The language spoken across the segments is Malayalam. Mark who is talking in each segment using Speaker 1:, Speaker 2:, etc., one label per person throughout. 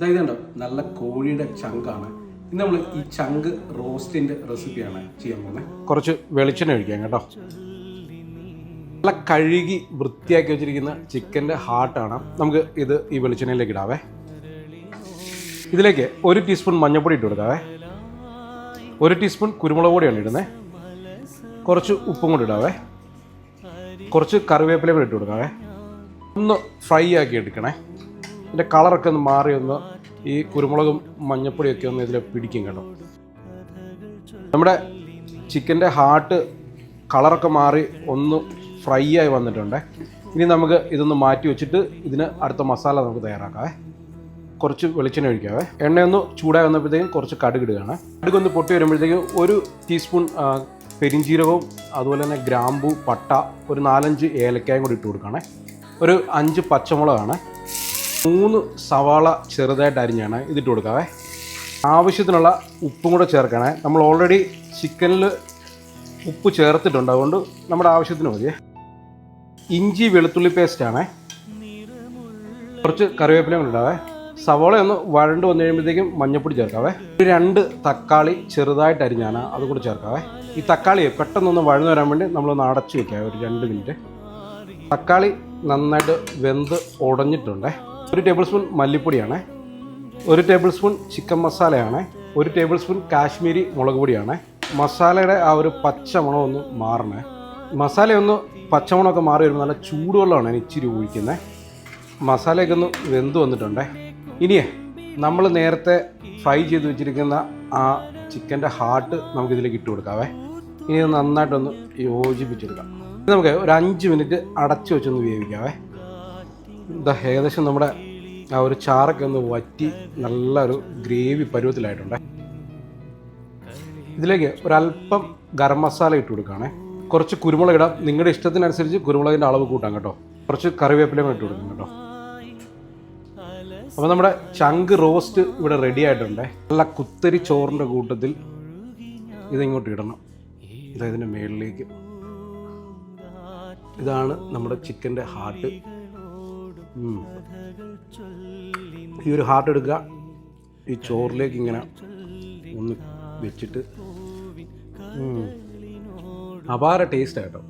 Speaker 1: അതായത് കണ്ടോ നല്ല കോഴിയുടെ ചങ്കാണ്. ഇന്ന് നമ്മൾ ഈ ചങ്ക് റോസ്റ്റിന്റെ റെസിപ്പിയാണ് ചെയ്യാൻ പോകുന്നത്. കുറച്ച് വെളിച്ചെണ്ണ ഒഴിക്കാം കേട്ടോ. നല്ല കഴുകി വൃത്തിയാക്കി വെച്ചിരിക്കുന്ന ചിക്കന്റെ ഹാർട്ടാണ്. നമുക്ക് ഇത് ഈ വെളിച്ചെണ്ണയിലേക്ക് ഇടാവേ. ഇതിലേക്ക് ഒരു ടീസ്പൂൺ മഞ്ഞൾപ്പൊടി ഇട്ട് കൊടുക്കാവേ. ഒരു ടീസ്പൂൺ കുരുമുളക് പൊടിയാണ് ഇടുന്നത് കുറച്ച് ഉപ്പും കൂടി ഇടാവേ. കുറച്ച് കറിവേപ്പിലയും കൂടി ഇട്ട് കൊടുക്കാവേ. ഒന്ന് ഫ്രൈ ആക്കി എടുക്കണേ. ഇതിന്റെ കളറൊക്കെ ഒന്ന് മാറി ഒന്ന് ഈ കുരുമുളകും മഞ്ഞപ്പൊടിയൊക്കെ ഒന്ന് ഇതിൽ പിടിക്കും കേട്ടോ. നമ്മുടെ ചിക്കന്റെ ഹാർട്ട് കളറൊക്കെ മാറി ഒന്ന് ഫ്രൈ ആയി വന്നിട്ടുണ്ട്. ഇനി നമുക്ക് ഇതൊന്ന് മാറ്റി വെച്ചിട്ട് ഇതിന് അടുത്ത മസാല നമുക്ക് തയ്യാറാക്കാവേ. കുറച്ച് വെളിച്ചെണ്ണ ഒഴിക്കാവേ. എണ്ണയൊന്ന് ചൂടായി വന്നപ്പോഴത്തേക്കും കുറച്ച് കടുക് ഇടുകയാണ്. കടുക് ഒന്ന് പൊട്ടി വരുമ്പോഴത്തേക്കും ഒരു ടീസ്പൂൺ പെരിഞ്ചീരകവും അതുപോലെ തന്നെ ഗ്രാമ്പു പട്ട ഒരു നാലഞ്ച് ഏലക്കായും കൂടി ഇട്ട് കൊടുക്കണേ ഒരു അഞ്ച് പച്ചമുളകാണ്. മൂന്ന് സവാള ചെറുതായിട്ട് അരിഞ്ഞാണ് ഇതിട്ട് കൊടുക്കാവേ. ആവശ്യത്തിനുള്ള ഉപ്പും കൂടെ ചേർക്കണേ. നമ്മൾ ഓൾറെഡി ചിക്കനിൽ ഉപ്പ് ചേർത്തിട്ടുണ്ട്. അതുകൊണ്ട് നമ്മുടെ ആവശ്യത്തിന് മതിയേ ഇഞ്ചി വെളുത്തുള്ളി പേസ്റ്റ് ആണേ. കുറച്ച് കറിവേപ്പില ഇടാവേ. സവോള ഒന്ന് വഴണ്ട് വന്നു കഴിയുമ്പോഴത്തേക്കും മഞ്ഞപ്പൊടി ചേർക്കാവേ. ഒരു രണ്ട് തക്കാളി ചെറുതായിട്ട് അരിഞ്ഞാണ് അത് കൂടെ ചേർക്കാവേ. ഈ തക്കാളി പെട്ടെന്നൊന്ന് വഴന്നു വരാൻ വേണ്ടി നമ്മളൊന്ന് അടച്ചു വെക്കാം ഒരു രണ്ട് മിനിറ്റ് തക്കാളി നന്നായിട്ട് വെന്ത് ഉടഞ്ഞിട്ടുണ്ട് ഒരു ടേബിൾ സ്പൂൺ മല്ലിപ്പൊടിയാണ്. ഒരു ടേബിൾ സ്പൂൺ ചിക്കൻ മസാലയാണ് ഒരു ടേബിൾ സ്പൂൺ കാശ്മീരി മുളക് പൊടിയാണ്. മസാലയുടെ ആ ഒരു പച്ചമണം ഒന്ന് മാറണേ. മസാലയൊന്ന് പച്ചമണമൊക്കെ മാറി വരുമ്പോൾ നല്ല ചൂടുവെള്ളമാണ് ഇച്ചിരി ഒഴിക്കുന്നത് മസാലയൊക്കെ ഒന്ന് വെന്ത് വന്നിട്ടുണ്ടേ. ഇനിയേ നമ്മൾ നേരത്തെ ഫ്രൈ ചെയ്ത് വെച്ചിരിക്കുന്ന ആ ചിക്കന്റെ ഹാർട്ട് നമുക്കിതിലേക്ക് ഇട്ട് കൊടുക്കാവേ. ഇനി നന്നായിട്ടൊന്ന് യോജിപ്പിച്ചെടുക്കാം. നമുക്ക് ഒരു അഞ്ച് മിനിറ്റ് അടച്ചു വെച്ചൊന്ന് വേവിക്കാവേ. ഇതാ ഏകദേശം നമ്മുടെ ആ ഒരു ചാറൊക്കെ ഒന്ന് വറ്റി നല്ലൊരു ഗ്രേവി പരുവത്തിലായിട്ടുണ്ട്. ഇതിലേക്ക് ഒരല്പം ഗരം മസാല ഇട്ട് കൊടുക്കുകയാണേ. കുറച്ച് കുരുമുളക് ഇടാം. നിങ്ങളുടെ ഇഷ്ടത്തിനനുസരിച്ച് കുരുമുളകിന്റെ അളവ് കൂട്ടാം കേട്ടോ. കുറച്ച് കറിവേപ്പിലയും ഇട്ട് കൊടുക്കാം കേട്ടോ. അപ്പോൾ നമ്മുടെ ചങ്ക് റോസ്റ്റ് ഇവിടെ റെഡി ആയിട്ടുണ്ട്. നല്ല കുത്തരി ചോറിന്റെ കൂട്ടത്തിൽ ഇതിങ്ങോട്ട് ഇടണം. ഇതാ ഇതിന്റെ മേളിലേക്ക്. ഇതാണ് നമ്മുടെ ചിക്കന്റെ ഹാർട്ട് ഈ ഒരു ഹാർട്ട് എടുക്കുക. ഈ ചോറിലേക്ക് ഇങ്ങനെ ഒന്ന് വെച്ചിട്ട്. അപാര ടേസ്റ്റ് കേട്ടോ.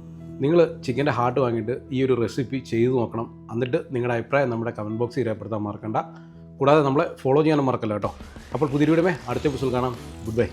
Speaker 1: നിങ്ങൾ ചിക്കന്റെ ഹാർട്ട് വാങ്ങിയിട്ട് ഈ ഒരു റെസിപ്പി ചെയ്തു നോക്കണം. എന്നിട്ട് നിങ്ങളുടെ അഭിപ്രായം നമ്മുടെ കമന്റ് ബോക്സിൽ രേഖപ്പെടുത്താൻ മറക്കണ്ട. കൂടാതെ നമ്മളെ ഫോളോ ചെയ്യാനും മറക്കല്ല കേട്ടോ. അപ്പോൾ പുതിയ വീടുമേ അടുത്ത എപ്പിസോഡ് കാണാം. Good bye